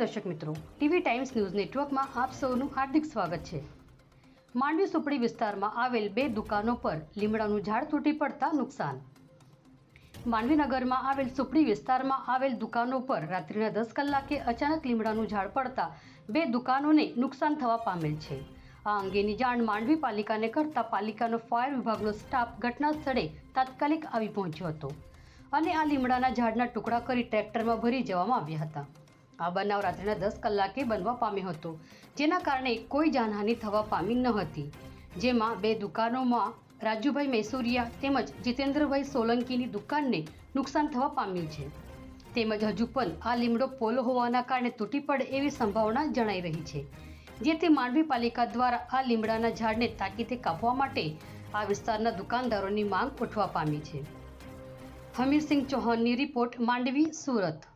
દર્શક મિત્રો. TV times news નેટવર્કમાં આપ સૌનું હાર્દિક સ્વાગત છે. માંડવી સુપડી વિસ્તારમાં આવેલ બે દુકાનો પર લીમડાનું ઝાડ તૂટી પડતા નુકસાન. માંડવીનગરમાં આવેલ સુપડી વિસ્તારમાં આવેલ દુકાનો પર રાત્રિના દસ કલાકે અચાનક લીમડાનું ઝાડ પડતા બે દુકાનોને નુકસાન થવા પામેલ છે. આ અંગેની જાણ માંડવી પાલિકાને કરતા પાલિકાનો ફાયર વિભાગનો સ્ટાફ ઘટના સ્થળે તાત્કાલિક આવી પહોંચ્યો હતો. અને આ લીમડાના ઝાડના ટુકડા કરી ટ્રેક્ટરમાં ભરી જવામાં આવ્યા હતા. આ બનાવ રાત્રિના દસ કલાકે બનવા પામ્યો હતો, જેના કારણે કોઈ જાનહાનિ થવા પામી ન હતી. જેમાં બે દુકાનોમાં રાજુભાઈ મૈસુરિયા તેમજ જીતેન્દ્રભાઈ સોલંકીની દુકાનને નુકસાન થવા પામ્યું છે. તેમજ હજુ પણ આ લીમડો પોલો હોવાના કારણે તૂટી પડે એવી સંભાવના જણાઈ રહી છે. જેથી માંડવી પાલિકા દ્વારા આ લીમડાના ઝાડને તાકીદે કાપવા માટે આ વિસ્તારના દુકાનદારોની માંગ ઉઠવા પામી છે. હમીરસિંહ ચૌહાણની રિપોર્ટ માંડવી, સુરત.